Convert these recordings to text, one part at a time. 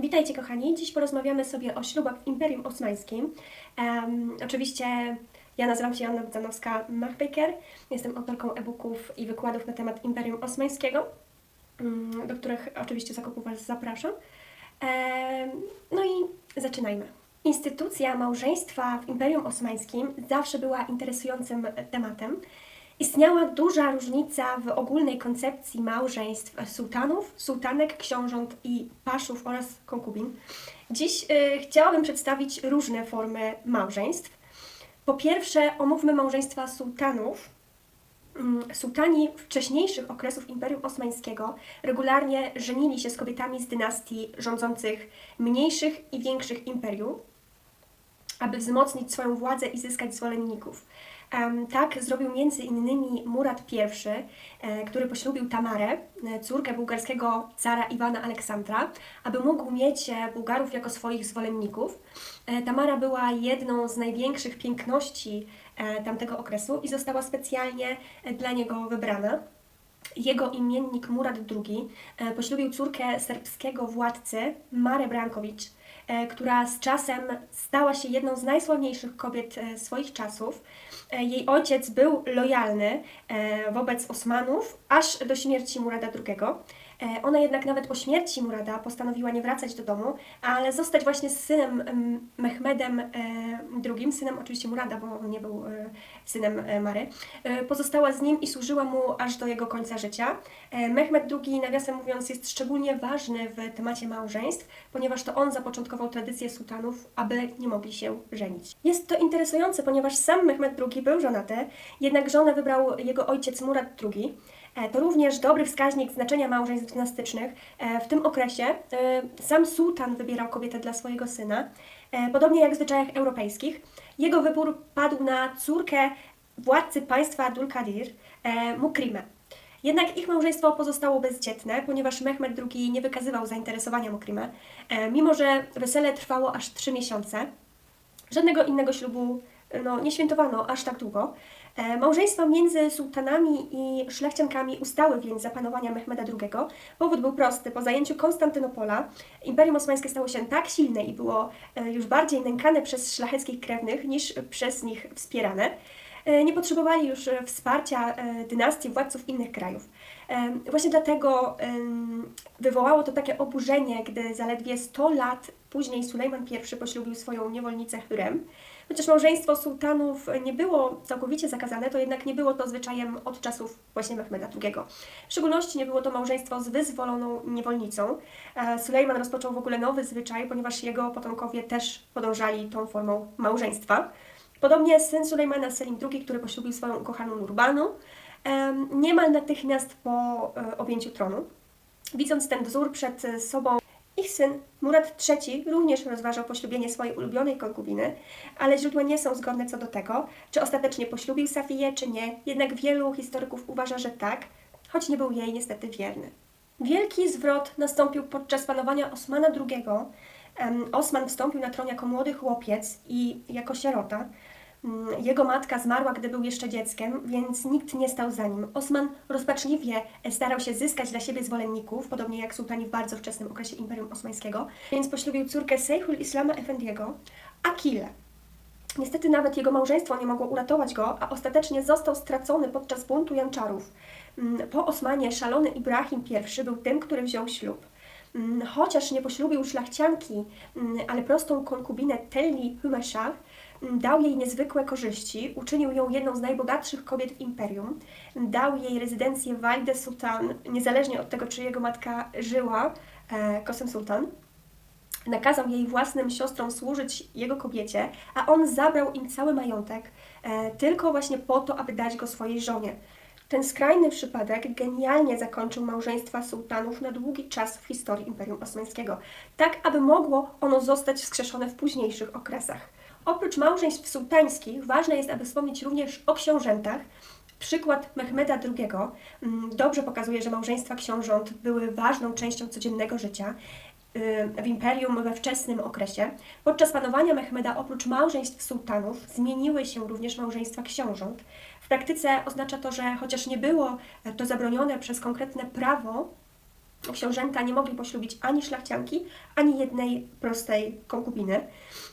Witajcie kochani, dziś porozmawiamy sobie o ślubach w Imperium Osmańskim. Em, oczywiście ja nazywam się Joanna Budzanowska-Machbaker, jestem autorką e-booków i wykładów na temat Imperium Osmańskiego, mm, do których oczywiście zakupu Was zapraszam. Em, no i zaczynajmy. Instytucja małżeństwa w Imperium Osmańskim zawsze była interesującym tematem. Istniała duża różnica w ogólnej koncepcji małżeństw sułtanów, sułtanek, książąt i paszów oraz konkubin. Dziś y, chciałabym przedstawić różne formy małżeństw. Po pierwsze, omówmy małżeństwa sułtanów. Mm, Sułtani wcześniejszych okresów Imperium Osmańskiego regularnie żenili się z kobietami z dynastii rządzących mniejszych i większych imperium, aby wzmocnić swoją władzę i zyskać zwolenników. Tak zrobił między innymi Murat I, e, który poślubił Tamarę, e, córkę bułgarskiego cara Iwana Aleksandra, aby mógł mieć e, Bułgarów jako swoich zwolenników. Tamara była jedną z największych piękności tamtego okresu i została specjalnie dla niego wybrana. Jego imiennik Murat II e, poślubił córkę serbskiego władcy Marę Brankowicz, e, która z czasem stała się jedną z najsławniejszych kobiet e, swoich czasów. Jej ojciec był lojalny wobec Osmanów aż do śmierci Murada II. E, Ona jednak nawet po śmierci Murada postanowiła nie wracać do domu, ale zostać właśnie z synem em, Mehmedem e, II, synem oczywiście Murada, bo on nie był e, synem Mary. Pozostała z nim i służyła mu aż do jego końca życia. Mehmed II, nawiasem mówiąc, jest szczególnie ważny w temacie małżeństw, ponieważ to on zapoczątkował tradycję sułtanów, aby nie mogli się żenić. Jest to interesujące, ponieważ sam Mehmed II był żonaty, jednak żonę wybrał jego ojciec Murad II. E, To również dobry wskaźnik znaczenia małżeństw dynastycznych. E, W tym okresie e, sam sułtan wybierał kobietę dla swojego syna, podobnie jak w zwyczajach europejskich. Jego wybór padł na córkę władcy państwa Abdul-Kadir, Mukrimę. Jednak ich małżeństwo pozostało bezdzietne, ponieważ Mehmed II nie wykazywał zainteresowania Mukrimę, mimo że wesele trwało aż trzy miesiące. Żadnego innego ślubu no, nie świętowano aż tak długo. E, Małżeństwa między sułtanami i szlachciankami ustały więc za panowania Mehmeda II. Powód był prosty. Po zajęciu Konstantynopola Imperium Osmańskie stało się tak silne i było e, już bardziej nękane przez szlacheckich krewnych niż przez nich wspierane. E, Nie potrzebowali już wsparcia dynastii władców innych krajów. Właśnie dlatego wywołało to takie oburzenie, gdy zaledwie 100 lat później Sulejman I poślubił swoją niewolnicę Hürrem. Chociaż małżeństwo sułtanów nie było całkowicie zakazane, to jednak nie było to zwyczajem od czasów właśnie Mehmeda II. W szczególności nie było to małżeństwo z wyzwoloną niewolnicą. E, Sulejman rozpoczął w ogóle nowy zwyczaj, ponieważ jego potomkowie też podążali tą formą małżeństwa. Podobnie syn Sulejmana, Selim II, który poślubił swoją ukochaną Nurbanu, em, niemal natychmiast po e, objęciu tronu. Widząc ten wzór przed e, sobą, ich syn Murad III również rozważał poślubienie swojej ulubionej konkubiny, ale źródła nie są zgodne co do tego, czy ostatecznie poślubił Safiję, czy nie. Jednak wielu historyków uważa, że tak, choć nie był jej niestety wierny. Wielki zwrot nastąpił podczas panowania Osmana II. Osman wstąpił na tron jako młody chłopiec i jako sierota. Mm, Jego matka zmarła, gdy był jeszcze dzieckiem, więc nikt nie stał za nim. Osman rozpaczliwie starał się zyskać dla siebie zwolenników, podobnie jak sułtani w bardzo wczesnym okresie Imperium Osmańskiego, więc poślubił córkę Sejhul Islama Efendiego, Akilę. Niestety nawet jego małżeństwo nie mogło uratować go, a ostatecznie został stracony podczas buntu Janczarów. Mm, Po Osmanie szalony Ibrahim I był tym, który wziął ślub. Mm, Chociaż nie poślubił szlachcianki, ale prostą konkubinę Telli Hümeszach, mm, dał jej niezwykłe korzyści, uczynił ją jedną z najbogatszych kobiet w imperium, dał jej rezydencję w Sultan, niezależnie od tego, czy jego matka żyła, e, Kosem Sultan. Nakazał jej własnym siostrom służyć jego kobiecie, a on zabrał im cały majątek, e, tylko właśnie po to, aby dać go swojej żonie. Ten skrajny przypadek genialnie zakończył małżeństwa sułtanów na długi czas w historii Imperium Osmańskiego, tak aby mogło ono zostać wskrzeszone w późniejszych okresach. Oprócz małżeństw sułtańskich, ważne jest, aby wspomnieć również o książętach. Przykład Mehmeda II mm, dobrze pokazuje, że małżeństwa książąt były ważną częścią codziennego życia y, w imperium we wczesnym okresie. Podczas panowania Mehmeda oprócz małżeństw sułtanów zmieniły się również małżeństwa książąt. W praktyce oznacza to, że chociaż nie było to zabronione przez konkretne prawo, książęta nie mogli poślubić ani szlachcianki, ani jednej prostej konkubiny.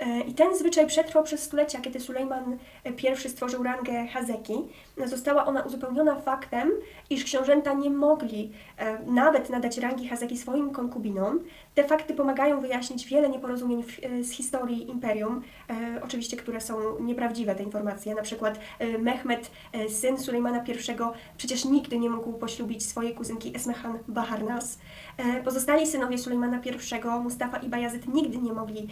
E, I ten zwyczaj przetrwał przez stulecia, kiedy Sulejman I stworzył rangę Hazeki. Została ona uzupełniona faktem, iż książęta nie mogli e, nawet nadać rangi Hazeki swoim konkubinom. Te fakty pomagają wyjaśnić wiele nieporozumień e, z historii imperium, oczywiście, które są nieprawdziwe te informacje. Na przykład Mehmed, e, syn Sulejmana I, przecież nigdy nie mógł poślubić swojej kuzynki Esmehan Baharnas. Pozostali synowie Sulejmana I, Mustafa i Bajazyd nigdy nie mogli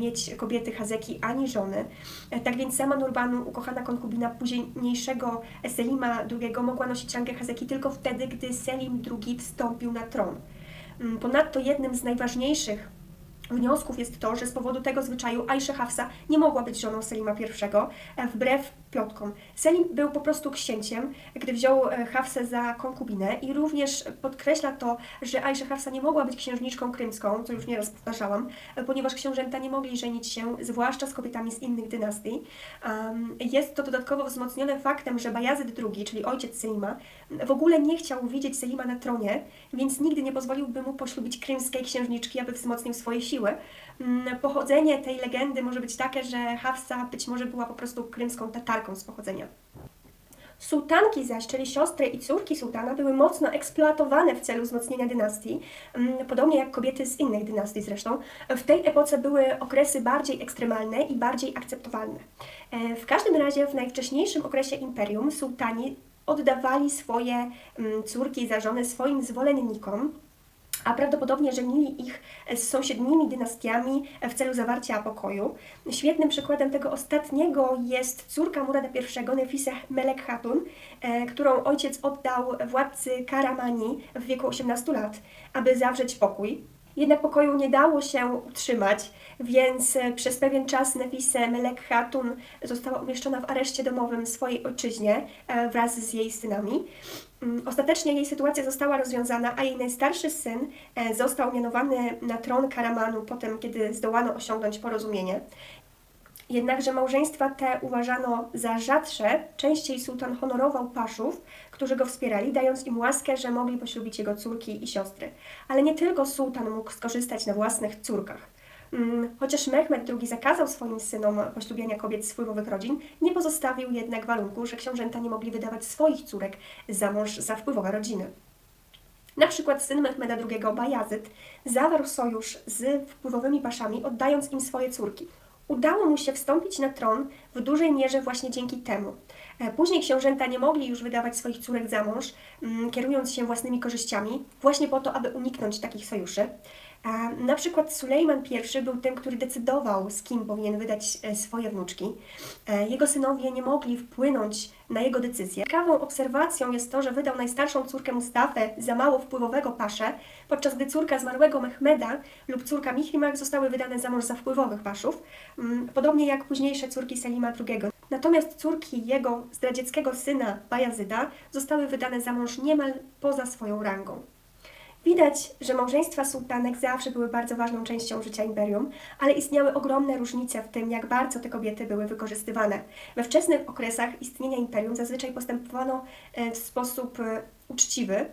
mieć kobiety Hazeki ani żony. E, tak więc sama Nurbanu, ukochana konkubina późniejszego Selima II, mogła nosić rangę Hazeki tylko wtedy, gdy Selim II wstąpił na tron. Mm, Ponadto jednym z najważniejszych wniosków jest to, że z powodu tego zwyczaju Aisha Hafsa nie mogła być żoną Selima I, e, wbrew plotkom. Selim był po prostu księciem, gdy wziął e, Hafsę za konkubinę i również podkreśla to, że Aisha Hafsa nie mogła być księżniczką krymską, co już nieraz powtarzałam, e, ponieważ książęta nie mogli żenić się, zwłaszcza z kobietami z innych dynastii. Jest to dodatkowo wzmocnione faktem, że Bajazyd II, czyli ojciec Selima, w ogóle nie chciał widzieć Selima na tronie, więc nigdy nie pozwoliłby mu poślubić krymskiej księżniczki, aby wzmocnił swoje siły. Mm, Pochodzenie tej legendy może być takie, że Hafsa być może była po prostu krymską tatarką z pochodzenia. Sułtanki zaś, czyli siostry i córki sułtana, były mocno eksploatowane w celu wzmocnienia dynastii, mm, podobnie jak kobiety z innych dynastii zresztą. W tej epoce były okresy bardziej ekstremalne i bardziej akceptowalne. E, W każdym razie w najwcześniejszym okresie imperium sułtani oddawali swoje mm, córki za żony swoim zwolennikom, a prawdopodobnie żenili ich z sąsiednimi dynastiami w celu zawarcia pokoju. Świetnym przykładem tego ostatniego jest córka Murada I, Nefise Melek Hatun, e, którą ojciec oddał władcy Karamani w wieku 18 lat, aby zawrzeć pokój. Jednak pokoju nie dało się utrzymać, więc e, przez pewien czas Nefise Melek Hatun została umieszczona w areszcie domowym w swojej ojczyźnie e, wraz z jej synami. Mm, Ostatecznie jej sytuacja została rozwiązana, a jej najstarszy syn e, został mianowany na tron Karamanu potem, kiedy zdołano osiągnąć porozumienie. Jednakże małżeństwa te uważano za rzadsze, częściej sułtan honorował paszów, którzy go wspierali, dając im łaskę, że mogli poślubić jego córki i siostry. Ale nie tylko sułtan mógł skorzystać na własnych córkach. Mm, Chociaż Mehmed II zakazał swoim synom poślubiania kobiet z wpływowych rodzin, nie pozostawił jednak warunku, że książęta nie mogli wydawać swoich córek za mąż za wpływowe rodziny. Na przykład syn Mehmeda II, Bajazyd, zawarł sojusz z wpływowymi paszami, oddając im swoje córki. Udało mu się wstąpić na tron w dużej mierze właśnie dzięki temu. E, Później książęta nie mogli już wydawać swoich córek za mąż, mm, kierując się własnymi korzyściami, właśnie po to, aby uniknąć takich sojuszy. Na przykład Sulejman I był tym, który decydował, z kim powinien wydać e, swoje wnuczki. E, Jego synowie nie mogli wpłynąć na jego decyzję. Ciekawą obserwacją jest to, że wydał najstarszą córkę Mustafę za mało wpływowego paszę, podczas gdy córka zmarłego Mehmeda lub córka Mihrimach zostały wydane za mąż za wpływowych paszów, mm, podobnie jak późniejsze córki Selima II. Natomiast córki jego zdradzieckiego syna Bajazyda zostały wydane za mąż niemal poza swoją rangą. Widać, że małżeństwa sułtanek zawsze były bardzo ważną częścią życia imperium, ale istniały ogromne różnice w tym, jak bardzo te kobiety były wykorzystywane. We wczesnych okresach istnienia imperium zazwyczaj postępowano e, w sposób e, uczciwy,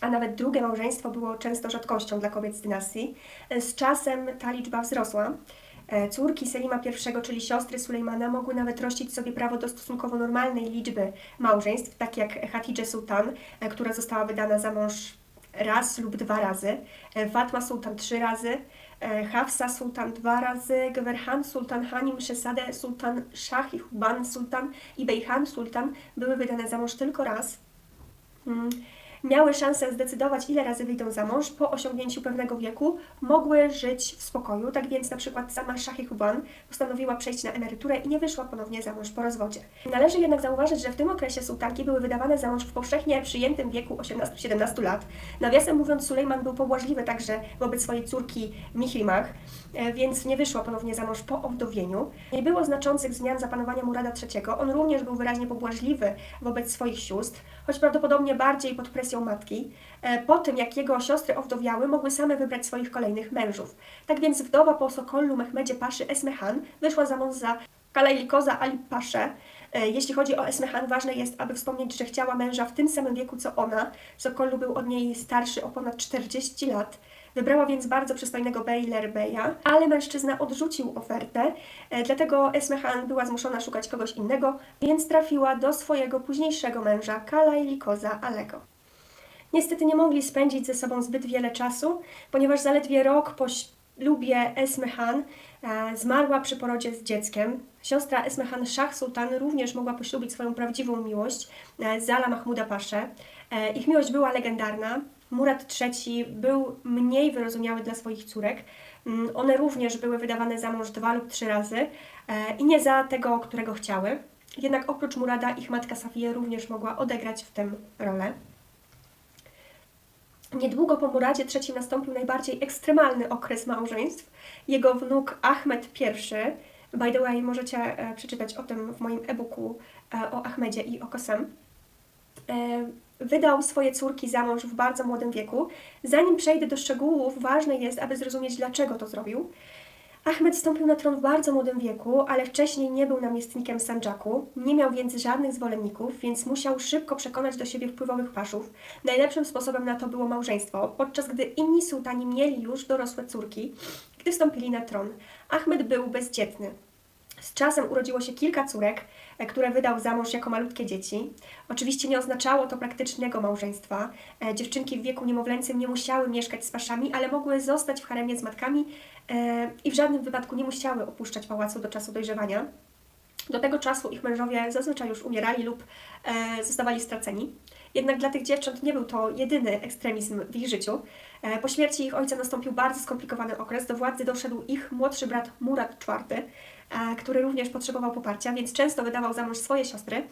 a nawet drugie małżeństwo było często rzadkością dla kobiet z dynastii. E, Z czasem ta liczba wzrosła. Córki Selima I, czyli siostry Sulejmana, mogły nawet rościć sobie prawo do stosunkowo normalnej liczby małżeństw, tak jak Hatidże Sultan, która została wydana za mąż raz lub dwa razy, e, Fatma Sultan trzy razy, e, Hafsa Sultan dwa razy, Gwerhan Sultan Hanim Szesade Sultan Shah i Huban Sultan i Bejhan Sultan były wydane za mąż tylko raz. Mm. Miały szansę zdecydować, ile razy wyjdą za mąż. Po osiągnięciu pewnego wieku mogły żyć w spokoju. Tak więc na przykład sama Shahi Huban postanowiła przejść na emeryturę i nie wyszła ponownie za mąż po rozwodzie. Należy jednak zauważyć, że w tym okresie sułtanki były wydawane za mąż w powszechnie przyjętym wieku 18-17 lat. Nawiasem mówiąc, Sulejman był pobłażliwy także wobec swojej córki Mihrimach, e, więc nie wyszła ponownie za mąż po owdowieniu. Nie było znaczących zmian za panowania Murada III. On również był wyraźnie pobłażliwy wobec swoich sióstr, choć prawdopodobnie bardziej pod presją matki. E, Po tym, jak jego siostry owdowiały, mogły same wybrać swoich kolejnych mężów. Tak więc wdowa po Sokollu Mehmedzie Paszy Esmehan wyszła za mąż za Kalejlikoza Ali Paszę, E, Jeśli chodzi o Esmehan, ważne jest, aby wspomnieć, że chciała męża w tym samym wieku co ona. Sokolu był od niej starszy o ponad 40 lat. Wybrała więc bardzo przystojnego Bejler Beja, ale mężczyzna odrzucił ofertę, e, dlatego Esmehan była zmuszona szukać kogoś innego, więc trafiła do swojego późniejszego męża, Kalajlikoza Alego. Niestety nie mogli spędzić ze sobą zbyt wiele czasu, ponieważ zaledwie rok po ślubie Esmehan e, zmarła przy porodzie z dzieckiem. Siostra Esmehan Shah Sultan również mogła poślubić swoją prawdziwą miłość, e, Zala Mahmuda Paszę. E, ich miłość była legendarna. Murat III był mniej wyrozumiały dla swoich córek. Mm, One również były wydawane za mąż dwa lub trzy razy i nie za tego, którego chciały. Jednak oprócz Murada ich matka Safiye również mogła odegrać w tym rolę. Niedługo po Muradzie III nastąpił najbardziej ekstremalny okres małżeństw. Jego wnuk Ahmed I, by the way, możecie e, przeczytać o tym w moim e-booku e, o Ahmedzie i o Kosem, e, wydał swoje córki za mąż w bardzo młodym wieku. Zanim przejdę do szczegółów, ważne jest, aby zrozumieć, dlaczego to zrobił. Ahmed wstąpił na tron w bardzo młodym wieku, ale wcześniej nie był namiestnikiem Sandżaku, nie miał więc żadnych zwolenników, więc musiał szybko przekonać do siebie wpływowych paszów. Najlepszym sposobem na to było małżeństwo, podczas gdy inni sułtani mieli już dorosłe córki, gdy wstąpili na tron. Ahmed był bezdzietny. Z czasem urodziło się kilka córek, e, które wydał za mąż jako malutkie dzieci. Oczywiście nie oznaczało to praktycznego małżeństwa. E, Dziewczynki w wieku niemowlęcym nie musiały mieszkać z paszami, ale mogły zostać w haremie z matkami e, i w żadnym wypadku nie musiały opuszczać pałacu do czasu dojrzewania. Do tego czasu ich mężowie zazwyczaj już umierali lub e, zostawali straceni. Jednak dla tych dziewcząt nie był to jedyny ekstremizm w ich życiu. E, po śmierci ich ojca nastąpił bardzo skomplikowany okres. Do władzy doszedł ich młodszy brat Murat IV, e, który również potrzebował poparcia, więc często wydawał za mąż swoje siostry.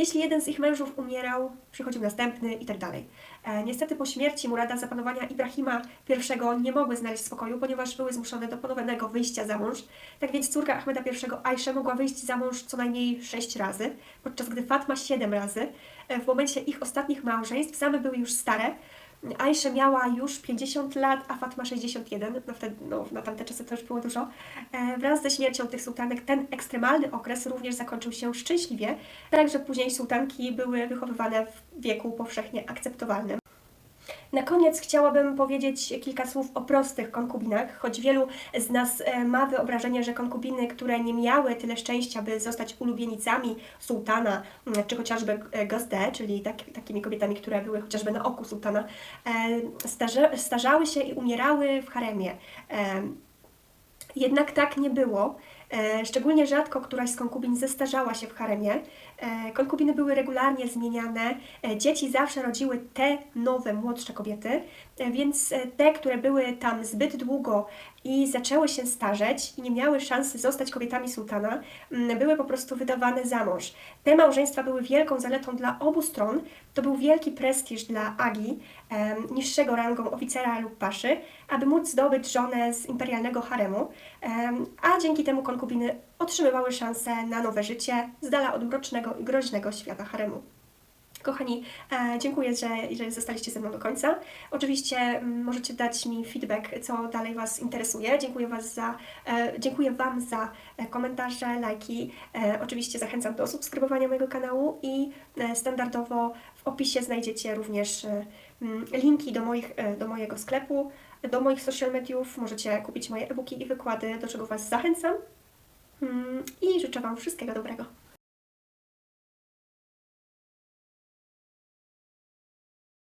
Jeśli jeden z ich mężów umierał, przychodził następny i tak dalej. E, Niestety po śmierci Murada za panowania Ibrahima I nie mogły znaleźć spokoju, ponieważ były zmuszone do ponownego wyjścia za mąż. Tak więc córka Ahmeda I, Aisha, mogła wyjść za mąż co najmniej sześć razy, podczas gdy Fatma siedem razy. E, W momencie ich ostatnich małżeństw same były już stare. Aisha miała już 50 lat, a Fatma 61, no wtedy, no, na tamte czasy to już było dużo. E, wraz ze śmiercią tych sułtanek ten ekstremalny okres również zakończył się szczęśliwie, także później sułtanki były wychowywane w wieku powszechnie akceptowalnym. Na koniec chciałabym powiedzieć kilka słów o prostych konkubinach, choć wielu z nas e, ma wyobrażenie, że konkubiny, które nie miały tyle szczęścia, by zostać ulubienicami sułtana, m, czy chociażby e, gazde, czyli tak, takimi kobietami, które były chociażby na oku sułtana, e, starze, starzały się i umierały w haremie. Jednak tak nie było. E, Szczególnie rzadko któraś z konkubin zestarzała się w haremie. E, Konkubiny były regularnie zmieniane. E, Dzieci zawsze rodziły te nowe, młodsze kobiety, więc te, które były tam zbyt długo i zaczęły się starzeć i nie miały szansy zostać kobietami sułtana, mm, były po prostu wydawane za mąż. Te małżeństwa były wielką zaletą dla obu stron. To był wielki prestiż dla Agi, niższego rangą oficera lub paszy, aby móc zdobyć żonę z imperialnego haremu, em, a dzięki temu konkubiny otrzymywały szansę na nowe życie z dala od mrocznego i groźnego świata haremu. Kochani, e, dziękuję, że, że zostaliście ze mną do końca. Oczywiście mm, możecie dać mi feedback, co dalej Was interesuje. Dziękuję, was za, e, dziękuję Wam za e, komentarze, lajki. Oczywiście zachęcam do subskrybowania mojego kanału i standardowo w opisie znajdziecie również mm, linki do, moich, do mojego sklepu, do moich social mediów. Możecie kupić moje e-booki i wykłady, do czego Was zachęcam. Mm, I życzę Wam wszystkiego dobrego.